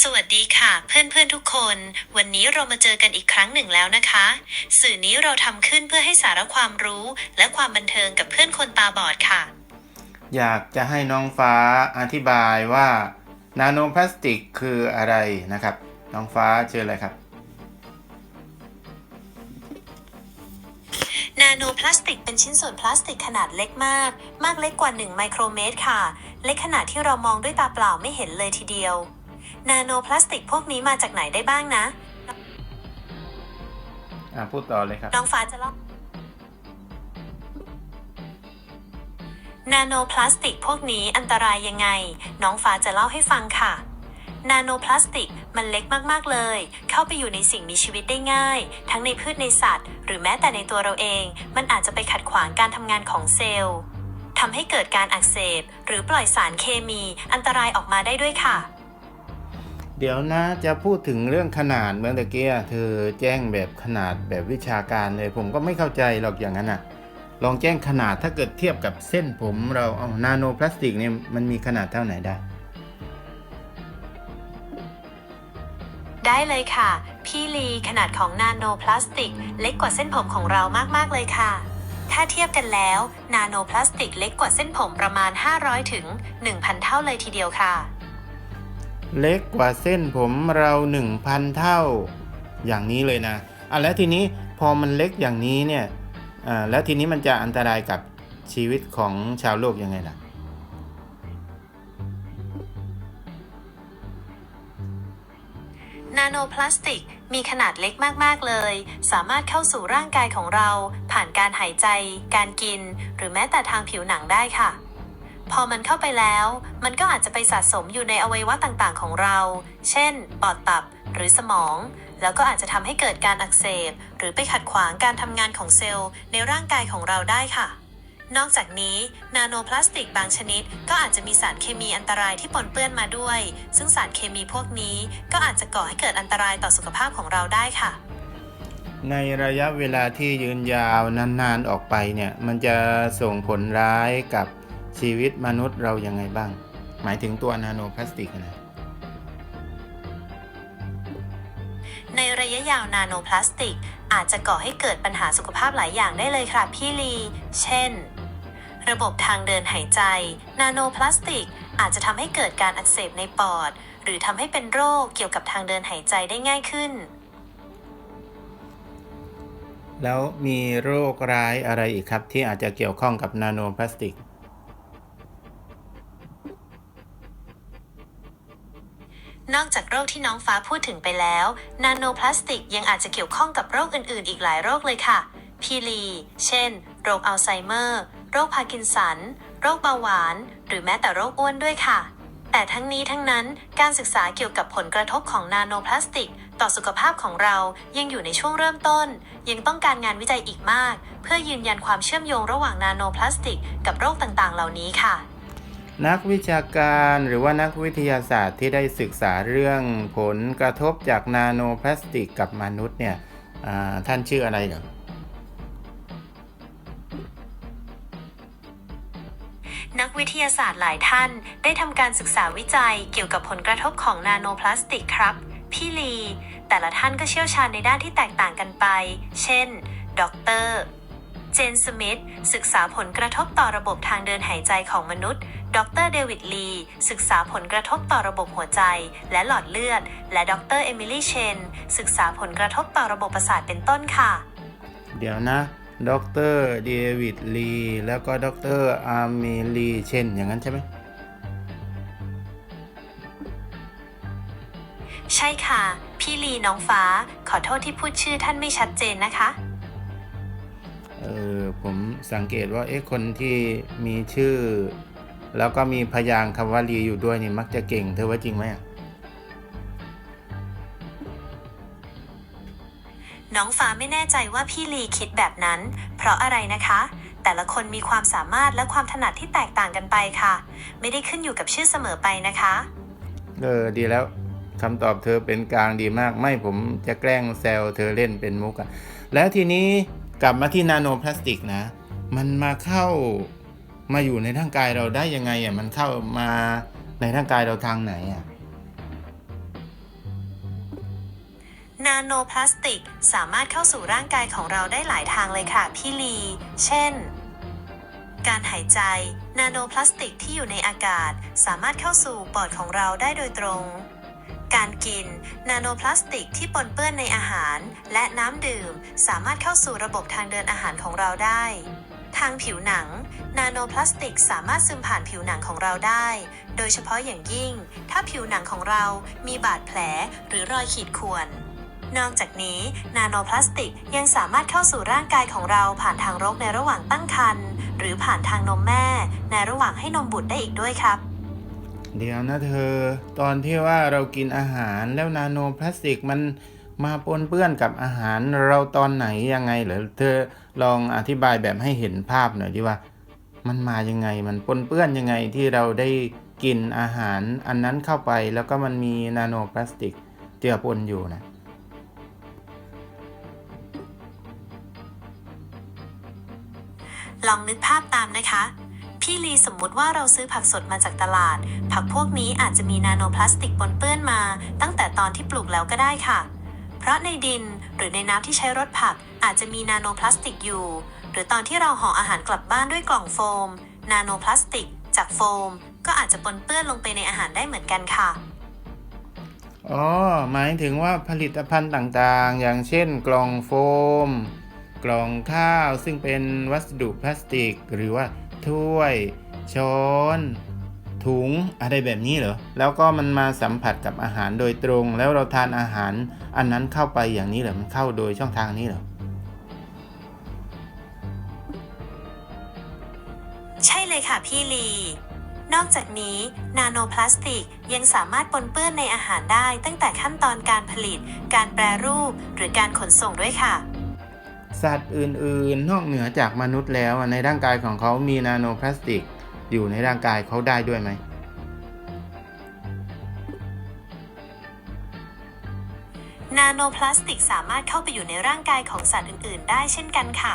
สวัสดีค่ะเพื่อนๆทุกคน วันนี้เรามาเจอกันอีกครั้งหนึ่งแล้วนะคะ สื่อนี้เราทำขึ้นเพื่อให้สาระความรู้ และความบันเทิงกับเพื่อนคนตาบอดค่ะ อยากจะให้น้องฟ้าอธิบายว่า นาโนพลาสติกคืออะไรนะครับ น้องฟ้าเชิญเลยครับ นาโนพลาสติกเป็นชิ้นส่วนพลาสติกขนาดเล็กมาก มากเล็กกว่า 1 ไมโครเมตรค่ะ เล็กขนาดที่เรามองด้วยตาเปล่าไม่เห็นเลยทีเดียว นาโนพลาสติกพวกนี้มาจากไหนได้บ้างนะ อ่าพูดต่อเลยครับ น้องฟ้าจะเล่านาโนพลาสติกพวกนี้อันตรายยังไง น้องฟ้าจะเล่าให้ฟังค่ะ นาโนพลาสติกมันเล็กมากๆเลย เข้าไปอยู่ในสิ่งมีชีวิตได้ง่าย ทั้งในพืชในสัตว์ หรือแม้แต่ในตัวเราเอง มันอาจจะไปขัดขวางการทำงานของเซลล์ทำให้เกิดการอักเสบ หรือปล่อยสารเคมี อันตรายออกมาได้ด้วยค่ะ เดี๋ยวนะจะพูดถึงเรื่องขนาดเมื่อตะกี้เธอแจ้งแบบขนาดแบบวิชาการเลย ผมก็ไม่เข้าใจหรอกอย่างนั้นอะ ลองแจ้งขนาดถ้าเกิดเทียบกับเส้นผมเราเอานาโนพลาสติกเนี่ยมันมีขนาดเท่าไหนได้ได้เลยค่ะ พี่ลีขนาดของนาโนพลาสติก เล็กกว่าเส้นผมของเรามาก ๆ เลยค่ะ ถ้าเทียบกันแล้ว นาโนพลาสติกเล็กกว่าเส้นผมประมาณ 500 ถึง 1,000 เท่าเลยทีเดียวค่ะ เล็กกว่าเส้นผมเรา 1,000 เท่า อย่างนี้เลยนะอะแล้วทีนี้พอมันเล็กอย่างนี้เนี่ยอ่าแล้วทีนี้มันจะอันตรายกับชีวิตของชาวโลกยังไงล่ะนาโนพลาสติกมีขนาดเล็กมาก ๆ เลย สามารถเข้าสู่ร่างกายของเรา ผ่านการหายใจ การกิน หรือแม้แต่ทางผิวหนังได้ค่ะ พอมันเข้าไปแล้ว มันก็อาจจะไปสะสมอยู่ในอวัยวะต่างๆ ของเรา เช่น ปอดตับหรือสมอง แล้วก็อาจจะทำให้เกิดการอักเสบ หรือไปขัดขวางการทำงานของเซลล์ในร่างกายของเราได้ค่ะ นอกจากนี้ นาโนพลาสติกบางชนิด ก็อาจจะมีสารเคมีอันตรายที่ปนเปื้อนมาด้วย ซึ่งสารเคมีพวกนี้ก็อาจจะก่อให้เกิดอันตรายต่อสุขภาพของเราได้ค่ะในระยะเวลาที่ยืนยาวนานๆออกไปเนี่ย มันจะส่งผลร้ายกับ ชีวิตมนุษย์เรายังไงบ้าง หมายถึงตัวนาโนพลาสติกนะในระยะยาวนาโนพลาสติก อาจจะก่อให้เกิดปัญหาสุขภาพหลายอย่างได้เลยค่ะพี่ลี เช่น ระบบทางเดินหายใจ นาโนพลาสติก อาจจะทำให้เกิดการอักเสบในปอด หรือทำให้เป็นโรคเกี่ยวกับทางเดินหายใจได้ง่ายขึ้น แล้วมีโรคร้ายอะไรอีกครับที่อาจจะเกี่ยวข้องกับนาโนพลาสติก นอกจากโรค ที่น้องฟ้าพูดถึงไปแล้ว นาโนพลาสติกยังอาจจะเกี่ยวข้องกับโรคอื่นๆ อีกหลายโรคเลยค่ะ พีลี เช่น โรคอัลไซเมอร์ โรคพาร์กินสัน โรคเบาหวาน หรือแม้แต่โรคอ้วนด้วยค่ะ แต่ทั้งนี้ทั้งนั้น การศึกษาเกี่ยวกับผลกระทบของนาโนพลาสติก ต่อสุขภาพของเรายังอยู่ในช่วงเริ่มต้น ยังต้องการงานวิจัยอีกมาก เพื่อยืนยันความเชื่อมโยงระหว่างนาโนพลาสติก กับโรคต่างๆ เหล่านี้ค่ะ นักวิชาการหรือว่านักวิทยาศาสตร์ที่ได้ศึกษาเรื่องผลกระทบจากนาโนพลาสติกกับมนุษย์เนี่ยท่านชื่ออะไรเหรอ นักวิทยาศาสตร์หลายท่านได้ทำการศึกษาวิจัยเกี่ยวกับผลกระทบของนาโนพลาสติกครับ พี่ลี แต่ละท่านก็เชี่ยวชาญในด้านที่แตกต่างกันไป เช่น ดร เจนสมิธศึกษาผลกระทบต่อระบบทางเดินหายใจของมนุษย์ ดรเดวิดลี ศึกษาผลกระทบต่อระบบหัวใจ และหลอดเลือด และดรเอมิลี่เชน ศึกษาผลกระทบต่อระบบประสาทเป็นต้นค่ะ เดี๋ยวนะดรเดวิดลีแล้วก็ดรอาร์เมลีเช่นอย่างนั้นใช่ไหมใช่ค่ะ พี่ลีน้องฟ้า ขอโทษที่พูดชื่อท่านไม่ชัดเจนนะคะ เออผมสังเกตว่าเอ๊ะคนที่มีชื่อ แล้วก็มีพยางค์คำว่าลีอยู่ด้วยนี่มักจะเก่ง เธอว่าจริงไหมอะน้องฟ้าไม่แน่ใจว่าพี่ลีคิดแบบนั้น เพราะอะไรนะคะ แต่ละคนมีความสามารถและความถนัดที่แตกต่างกันไปค่ะ ไม่ได้ขึ้นอยู่กับชื่อเสมอไปนะคะ เออดีแล้วคำตอบเธอเป็นกลางดีมาก ไม่ผมจะแกล้งแซวเธอเล่นเป็นมุกอะแล้วทีนี้กลับมาที่นาโนพลาสติกนะ มันมาเข้า มาอยู่ในร่างกายเราได้ยังไงอะมันเข้ามาในร่างกายเราทางไหนอะนาโนพลาสติกสามารถเข้าสู่ร่างกายของเราได้หลายทางเลยค่ะพี่ลี เช่น การหายใจ นาโนพลาสติกที่อยู่ในอากาศ สามารถเข้าสู่ปอดของเราได้โดยตรง การกิน นาโนพลาสติกที่ปนเปื้อนในอาหาร และน้ำดื่ม สามารถเข้าสู่ระบบทางเดินอาหารของเราได้ ทางผิวหนัง นาโนพลาสติกสามารถซึมผ่านผิวหนังของเราได้ โดยเฉพาะอย่างยิ่ง ถ้าผิวหนังของเรามีบาดแผลหรือรอยขีดข่วน นอกจากนี้ นาโนพลาสติกยังสามารถเข้าสู่ร่างกายของเราผ่านทางรกในระหว่างตั้งครรภ์หรือผ่านทางนมแม่ ในระหว่างให้นมบุตรได้อีกด้วยครับ เดี๋ยวนะเธอ ตอนที่ว่าเรากินอาหารแล้วนาโนพลาสติกมันมาปนเปื้อนกับอาหารเราตอนไหนยังไงเหรอเธอลองอธิบายแบบให้เห็นภาพหน่อยดิว่า มันมายังไง มันปนเปื้อนยังไงที่เราได้กินอาหารอันนั้นเข้าไปแล้วก็มันมีนาโนพลาสติกเจือปนอยู่นะลองนึกภาพตามนะคะ พี่ลีสมมุติว่าเราซื้อผักสดมาจากตลาด ผักพวกนี้อาจจะมีนาโนพลาสติกปนเปื้อนมา ตั้งแต่ตอนที่ปลูกแล้วก็ได้ค่ะ เพราะในดิน หรือในน้ำที่ใช้รดผักอาจจะมีนาโนพลาสติกอยู่ หรือตอนที่เราห่ออาหารกลับบ้านด้วยกล่องโฟม นาโนพลาสติก จากโฟม ก็อาจจะปนเปื้อนลงไปในอาหารได้เหมือนกันค่ะ อ๋อ หมายถึงว่าผลิตภัณฑ์ต่างๆ อย่างเช่น กล่องโฟม กล่องข้าวซึ่งเป็นวัสดุพลาสติก หรือว่าถ้วย ช้อน ถุงอะไรแบบนี้เหรอ แล้วก็มันมาสัมผัสกับอาหารโดยตรง แล้วเราทานอาหารอันนั้นเข้าไปอย่างนี้เหรอ มันเข้าโดยช่องทางนี้เหรอ ใช่เลยค่ะพี่ลี นอกจากนี้นาโนพลาสติกยังสามารถปนเปื้อนในอาหารได้ตั้งแต่ขั้นตอนการผลิต การแปรรูป หรือการขนส่งด้วยค่ะสัตว์อื่น ๆ นอกเหนือจากมนุษย์แล้วอะในร่างกายของเขามีนาโนพลาสติก อยู่ในร่างกายเขาได้ด้วยไหม นาโนพลาสติกสามารถเข้าไปอยู่ในร่างกายของสัตว์อื่น ๆ ได้เช่นกันค่ะ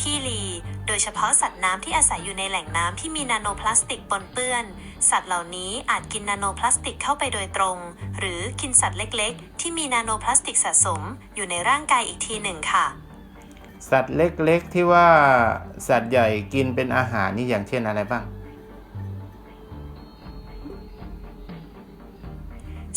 พี่ลี โดยเฉพาะสัตว์น้ำที่อาศัยอยู่ในแหล่งน้ำที่มีนาโนพลาสติกปนเปื้อน สัตว์เหล่านี้อาจกินนาโนพลาสติกเข้าไปโดยตรง หรือกินสัตว์เล็ก ๆ ที่มีนาโนพลาสติกสะสม อยู่ในร่างกายอีกทีหนึ่งค่ะสัตว์เล็กๆที่ว่าสัตว์ใหญ่กินเป็นอาหารนี่อย่างเช่นอะไรบ้าง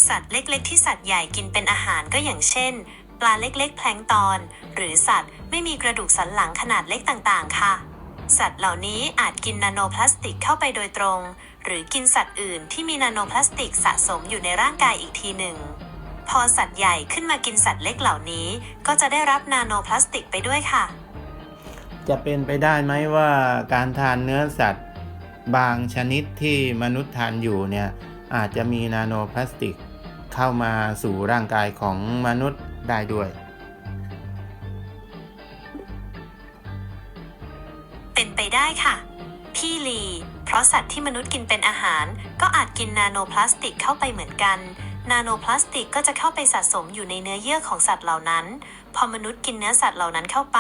สัตว์เล็กๆ ที่สัตว์ใหญ่กินเป็นอาหารก็อย่างเช่น ปลาเล็กๆ แพลงตอน หรือสัตว์ไม่มีกระดูกสันหลังขนาดเล็กต่างๆ ค่ะ สัตว์เหล่านี้อาจกินนาโนพลาสติกเข้าไปโดยตรง หรือกินสัตว์อื่นที่มีนาโนพลาสติกสะสมอยู่ในร่างกายอีกทีหนึ่ง พอสัตว์ใหญ่ขึ้นมากินสัตว์เล็กเหล่านี้ ก็จะได้รับนาโนพลาสติกไปด้วยค่ะ จะเป็นไปได้ไหมว่าการทานเนื้อสัตว์ บางชนิดที่มนุษย์ทานอยู่เนี่ยอาจจะมีนาโนพลาสติก เข้ามาสู่ร่างกายของมนุษย์ได้ด้วย เป็นไปได้ค่ะ พี่ลี เพราะสัตว์ที่มนุษย์กินเป็นอาหาร ก็อาจกินนาโนพลาสติกเข้าไปเหมือนกัน นาโนพลาสติกก็จะเข้าไปสะสมอยู่ในเนื้อเยื่อของสัตว์เหล่านั้น พอมนุษย์กินเนื้อสัตว์เหล่านั้นเข้าไป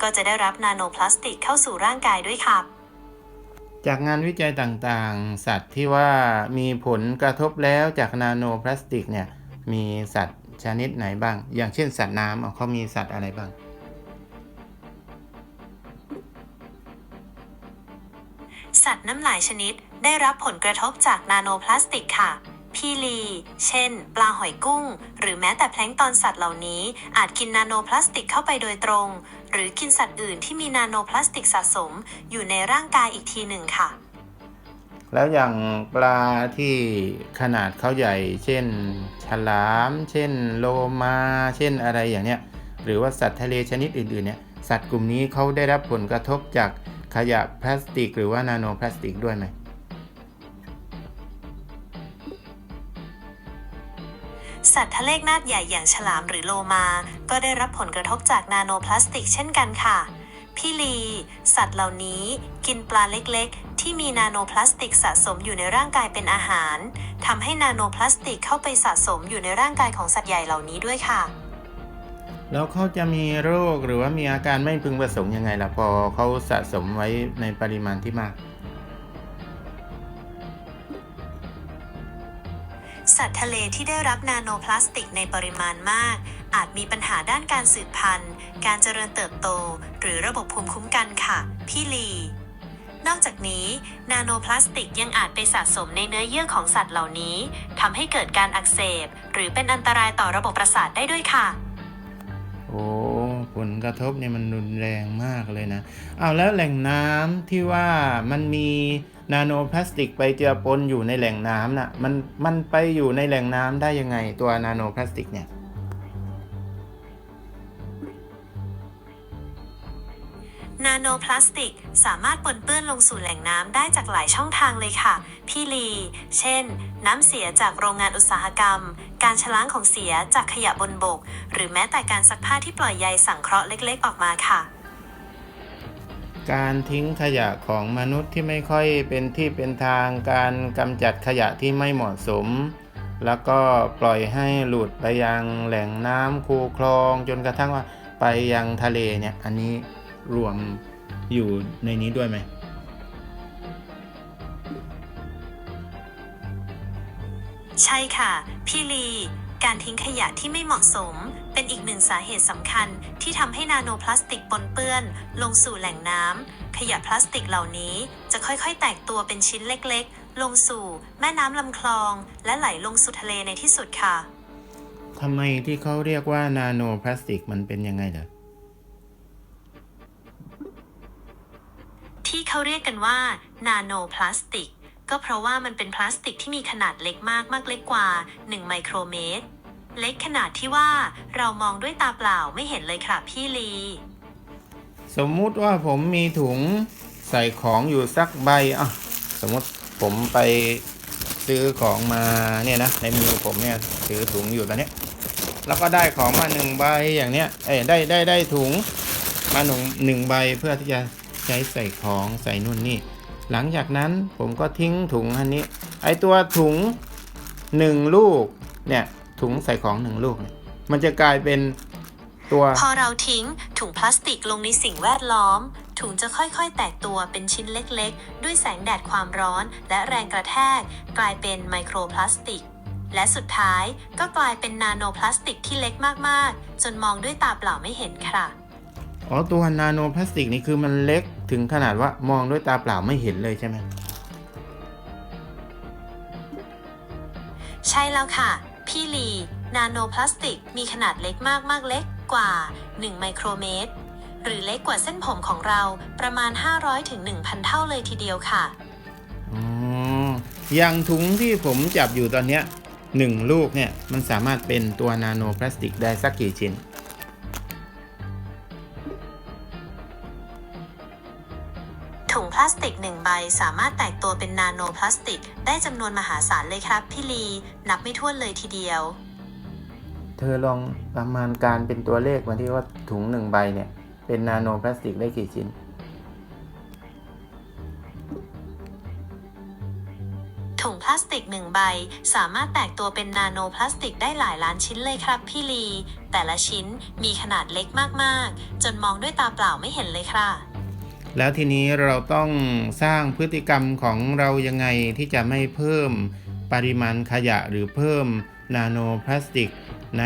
ก็จะได้รับนาโนพลาสติกเข้าสู่ร่างกายด้วยค่ะ จากงานวิจัยต่างๆ สัตว์ที่ว่ามีผลกระทบแล้วจากนาโนพลาสติกเนี่ยมีสัตว์ชนิดไหนบ้าง อย่างเช่นสัตว์น้ำเขามีสัตว์อะไรบ้าง สัตว์น้ำหลายชนิดได้รับผลกระทบจากนาโนพลาสติกค่ะ พี่ลี เช่น ปลาหอยกุ้ง หรือแม้แต่แพลงตอนสัตว์เหล่านี้ อาจกินนาโนพลาสติกเข้าไปโดยตรง หรือกินสัตว์อื่นที่มีนาโนพลาสติกสะสม อยู่ในร่างกายอีกทีหนึ่งค่ะ แล้วอย่างปลาที่ขนาดเขาใหญ่ เช่น ฉลาม เช่น โลมา เช่นอะไรอย่างเนี้ย หรือว่าสัตว์ทะเลชนิดอื่นๆเนี่ย สัตว์กลุ่มนี้เขาได้รับผลกระทบจากขยะพลาสติก หรือว่านาโนพลาสติกด้วยไหม สัตว์ทะเลนาดใหญ่อย่างฉลามหรือโลมา ก็ได้รับผลกระทบจากนาโนพลาสติกเช่นกันค่ะ พี่ลี สัตว์เหล่านี้กินปลาเล็กๆ ที่มีนาโนพลาสติกสะสมอยู่ในร่างกายเป็นอาหารทำให้นาโนพลาสติกเข้าไปสะสมอยู่ในร่างกายของสัตว์ใหญ่เหล่านี้ด้วยค่ะ แล้วเขาจะมีโรคหรือว่ามีอาการไม่พึงประสงค์ยังไงล่ะพอเขาสะสมไว้ในปริมาณที่มาก สัตว์ทะเลที่ได้รับนาโนพลาสติกในปริมาณมาก อาจมีปัญหาด้านการสืบพันธุ์ การเจริญเติบโต หรือระบบภูมิคุ้มกันค่ะ พี่ลี นอกจากนี้ นาโนพลาสติกยังอาจไปสะสมในเนื้อเยื่อของสัตว์เหล่านี้ทำให้เกิดการอักเสบ หรือเป็นอันตรายต่อระบบประสาทได้ด้วยค่ะ กระทบเนี่ยมันรุนแรงมากเลยนะเอาแล้วแหล่งน้ำที่ว่ามันมีนาโนพลาสติกไปเจือปนอยู่ในแหล่งน้ำน่ะมันมันไปอยู่ในแหล่งน้ำได้ยังไงตัวนาโนพลาสติกเนี่ย โนพลาสติก สามารถปนเปื้อนลงสู่แหล่งน้ำได้จากหลายช่องทางเลยค่ะ พี่ลี เช่น น้ำเสียจากโรงงานอุตสาหกรรม การชะล้างของเสียจากขยะบนบก หรือแม้แต่การซักผ้าที่ปล่อยใยสังเคราะห์เล็ก ๆ ออกมาค่ะ การทิ้งขยะของมนุษย์ที่ไม่ค่อยเป็นที่เป็นทาง การกำจัดขยะที่ไม่เหมาะสม แล้วก็ปล่อยให้หลุดไปยังแหล่งน้ำคูคลองจนกระทั่งว่าไปยังทะเลเนี่ย อันนี้ รวมอยู่ในนี้ด้วยไหมใช่ค่ะ พี่ลี การทิ้งขยะที่ไม่เหมาะสม เป็นอีกหนึ่งสาเหตุสำคัญ ที่ทำให้นาโนพลาสติกปนเปื้อน ลงสู่แหล่งน้ำขยะพลาสติกเหล่านี้จะค่อยๆ แตกตัวเป็นชิ้นเล็กๆ ลงสู่แม่น้ำลำคลอง และไหลลงสู่ทะเลในที่สุดค่ะทำไมที่เขาเรียกว่านาโนพลาสติกมันเป็นยังไงเหรอ เขาเรียกกันว่านาโนพลาสติก ก็เพราะว่ามันเป็นพลาสติกที่มีขนาดเล็กมากมากเล็กกว่า 1 ไมโครเมตร เล็กขนาดที่ว่าเรามองด้วยตาเปล่าไม่เห็นเลยค่ะพี่ลี สมมุติว่าผมมีถุงใส่ของอยู่สักใบอะสมมติผมไปซื้อของมาเนี่ยนะในมือผมเนี่ยถือถุงอยู่ตอนเนี้ยแล้วก็ได้ของมาหนึ่งใบอย่างเนี้ยเอ้ยได้ได้ได้ถุงมาหนึ่งหนึ่งใบเพื่อที่จะ ใช้ใส่ของใส่นู่นนี่ หลังจากนั้นผมก็ทิ้งถุงอันนี้ ไอตัวถุงหนึ่งลูกเนี่ยถุงใส่ของหนึ่งลูก มันจะกลายเป็นตัว พอเราทิ้งถุงพลาสติกลงในสิ่งแวดล้อม ถุงจะค่อยๆ แตกตัวเป็นชิ้นเล็กๆ ด้วยแสงแดดความร้อน และแรงกระแทก กลายเป็นไมโครพลาสติก และสุดท้ายก็กลายเป็นนาโนพลาสติกที่เล็กมากๆ จนมองด้วยตาเปล่าไม่เห็นค่ะ อ๋อตัวนาโนพลาสติกนี่คือมันเล็กถึงขนาดว่ามองด้วยตาเปล่าไม่เห็นเลยใช่ไหมใช่แล้วค่ะ พี่ลี นาโนพลาสติกมีขนาดเล็กมากมากๆเล็กกว่า 1 ไมโครเมตร หรือเล็กกว่าเส้นผมของเราประมาณ 500ถึง1,000 เท่าเลยทีเดียวค่ะอ๋ออย่างถุงที่ผมจับอยู่ตอนเนี้ยหนึ่งลูกเนี่ยมันสามารถเป็นตัวนาโนพลาสติกได้สักกี่ชิ้น สามารถแตกตัวเป็นนาโนพลาสติก ได้จำนวนมหาศาลเลยครับพี่ลี นับไม่ถ้วนเลยทีเดียว เธอลองประมาณการเป็นตัวเลขมาที่ว่าถุงหนึ่งใบเนี่ยเป็นนาโนพลาสติกได้กี่ชิ้น ถุงพลาสติกหนึ่งใบ สามารถแตกตัวเป็นนาโนพลาสติกได้หลายล้านชิ้นเลยครับพี่ลี แต่ละชิ้นมีขนาดเล็กมากๆ จนมองด้วยตาเปล่าไม่เห็นเลยค่ะ แล้วทีนี้เราต้องสร้างพฤติกรรมของเรายังไงที่จะไม่เพิ่มปริมาณขยะหรือเพิ่มนาโนพลาสติก ใน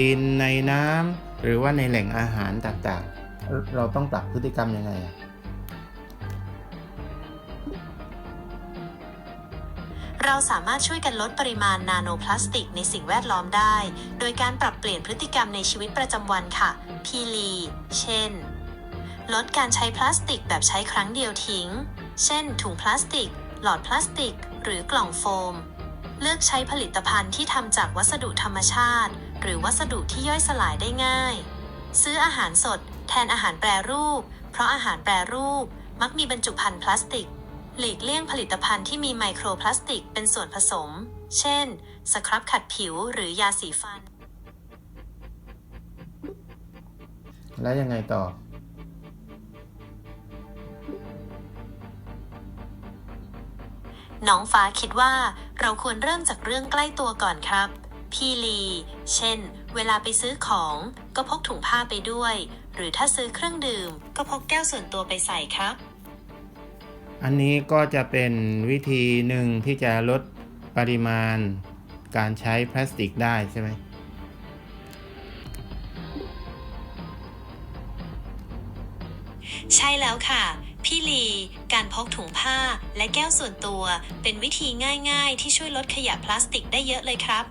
ดินในน้ำหรือว่าในแหล่งอาหารต่างๆ เราต้องปรับพฤติกรรมยังไงอะเราสามารถช่วยกันลดปริมาณนาโนพลาสติกในสิ่งแวดล้อมได้ โดยการปรับเปลี่ยนพฤติกรรมในชีวิตประจำวันค่ะ พี่ลี เช่น ลดการใช้พลาสติกแบบใช้ครั้งเดียวทิ้ง เช่น ถุงพลาสติก หลอดพลาสติก หรือกล่องโฟม เลือกใช้ผลิตภัณฑ์ที่ทำจากวัสดุธรรมชาติ หรือวัสดุที่ย่อยสลายได้ง่าย ซื้ออาหารสด แทนอาหารแปรรูป เพราะอาหารแปรรูป มักมีบรรจุภัณฑ์พลาสติก หลีกเลี่ยงผลิตภัณฑ์ที่มีไมโครพลาสติกเป็นส่วนผสม เช่น สครับขัดผิวหรือยาสีฟัน แล้วยังไงต่อ น้องฟ้าคิดว่าเราควรเริ่มจากเรื่องใกล้ตัวก่อนครับ พี่ลี เช่น เวลาไปซื้อของ ก็พกถุงผ้าไปด้วย หรือถ้าซื้อเครื่องดื่ม ก็พกแก้วส่วนตัวไปใส่ครับ อันนี้ก็จะเป็นวิธีหนึ่งที่จะลดปริมาณการใช้พลาสติกได้ใช่ไหมใช่แล้วค่ะ พี่ลี การพกถุงผ้าและแก้วส่วนตัว เป็นวิธีง่ายๆ ที่ช่วยลดขยะพลาสติกได้เยอะเลยครับ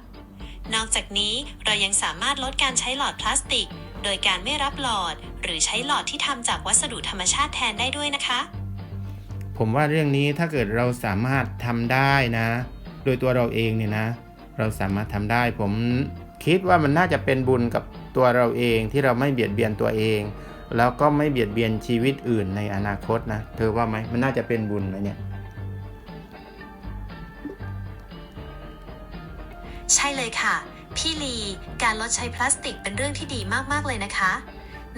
นอกจากนี้เรายังสามารถลดการใช้หลอดพลาสติก โดยการไม่รับหลอด หรือใช้หลอดที่ทำจากวัสดุธรรมชาติแทนได้ด้วยนะคะ ผมว่าเรื่องนี้ถ้าเกิดเราสามารถทำได้นะ โดยตัวเราเองเนี่ยนะ เราสามารถทำได้ ผมคิดว่ามันน่าจะเป็นบุญกับตัวเราเองที่เราไม่เบียดเบียนตัวเอง แล้วก็ไม่เบียดเบียนชีวิตอื่นในอนาคตนะ เธอว่าไหมมันน่าจะเป็นบุญไหมเนี่ย ใช่เลยค่ะ พี่ลีการลดใช้พลาสติกเป็นเรื่องที่ดีมากๆเลยนะคะ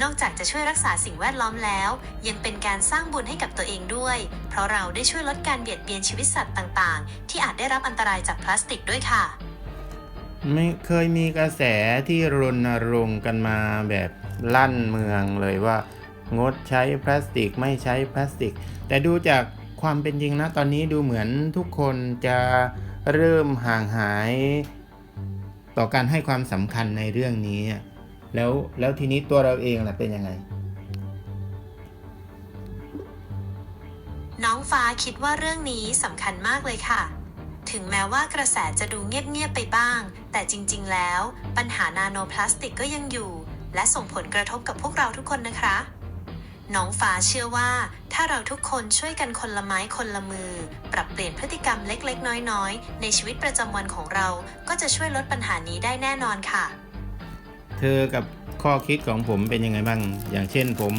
นอกจากจะช่วยรักษาสิ่งแวดล้อมแล้ว ยังเป็นการสร้างบุญให้กับตัวเองด้วย เพราะเราได้ช่วยลดการเบียดเบียนชีวิตสัตว์ต่างๆ ที่อาจได้รับอันตรายจากพลาสติกด้วยค่ะ ไม่เคยมีกระแสที่รณรงค์กันมาแบบ ลั่นเมืองเลยว่า งดใช้พลาสติกไม่ใช้พลาสติก แต่ดูจากความเป็นจริงนะตอนนี้ดูเหมือนทุกคนจะเริ่มห่างหาย ต่อการให้ความสำคัญในเรื่องนี้ แล้วแล้วทีนี้ตัวเราเองล่ะเป็นยังไง น้องฟ้าคิดว่าเรื่องนี้สำคัญมากเลยค่ะถึงแม้ว่ากระแสจะดูเงียบๆไปบ้าง แต่จริงๆ แล้ว ปัญหานาโนพลาสติกก็ยังอยู่ และส่งผลกระทบกับพวกเราทุกคนนะคะ น้องฟ้าเชื่อว่าถ้าเราทุกคนช่วยกันคนละไม้คนละมือ ปรับเปลี่ยนพฤติกรรมเล็กๆ น้อยๆ ในชีวิตประจำวันของเรา ก็จะช่วยลดปัญหานี้ได้แน่นอนค่ะ เธอกับข้อคิดของผมเป็นยังไงบ้าง อย่างเช่นผม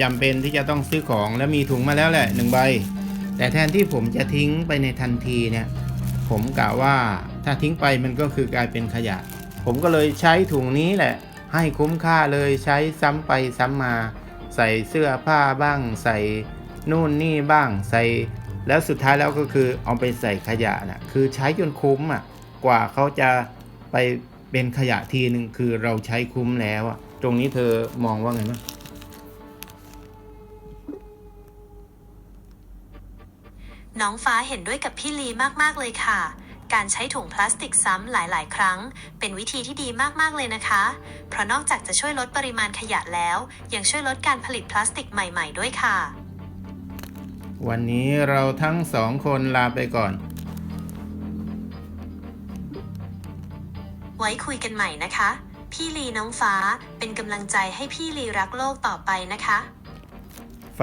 จำเป็นที่จะต้องซื้อของแล้วมีถุงมาแล้วแหละหนึ่งใบ แต่แทนที่ผมจะทิ้งไปในทันทีเนี่ย ผมกะว่าถ้าทิ้งไปมันก็คือกลายเป็นขยะ ผมก็เลยใช้ถุงนี้แหละ ให้คุ้มค่าเลยใช้ซ้ำไปซ้ำมา ใส่เสื้อผ้าบ้าง ใส่นู่นนี่บ้างใส่ แล้วสุดท้ายแล้วก็คือเอาไปใส่ขยะนะคือใช้จนคุ้มอะกว่าเขาจะไปเป็นขยะทีหนึ่งคือเราใช้คุ้มแล้วอะตรงนี้เธอมองว่าไงบ้างน้องฟ้าเห็นด้วยกับพี่ลีมาก ๆ เลยค่ะ การใช้ถุงพลาสติกซ้ำหลาย ๆ ครั้ง เป็นวิธีที่ดีมาก ๆ เลยนะคะ เพราะนอกจากจะช่วยลดปริมาณขยะแล้ว ยังช่วยลดการผลิตพลาสติกใหม่ ๆ ด้วยค่ะ วันนี้เราทั้งสองคนลาไปก่อน ไว้คุยกันใหม่นะคะ พี่ลีน้องฟ้าเป็นกำลังใจให้พี่ลีรักโลกต่อไปนะคะ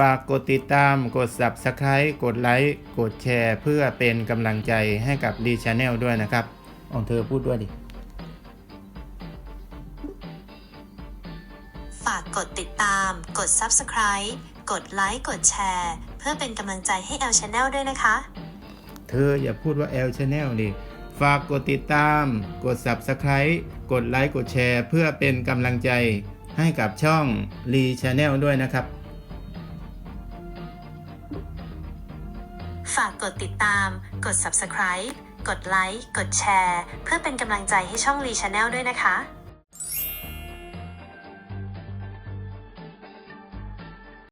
ฝากกดติดตาม กด Subscribe กดไลค์ กดแชร์ เพื่อเป็นกำลังใจให้กับดีชาแนลด้วยนะครับเอาเธอพูดด้วยดิ ฝากกดติดตาม กด Subscribe กดไลค์ กดแชร์ เพื่อเป็นกำลังใจให้ L Channel ด้วยนะคะ เธออย่าพูดว่า L Channel ดิ ฝากกดติดตาม กด Subscribe กดไลค์ กดแชร์ เพื่อเป็นกำลังใจให้กับช่องรี Channel ด้วยนะครับ กดติดตาม กด Subscribe กดไลค์ กดแชร์ เพื่อเป็นกำลังใจให้ช่องรีชาแนลด้วยนะคะ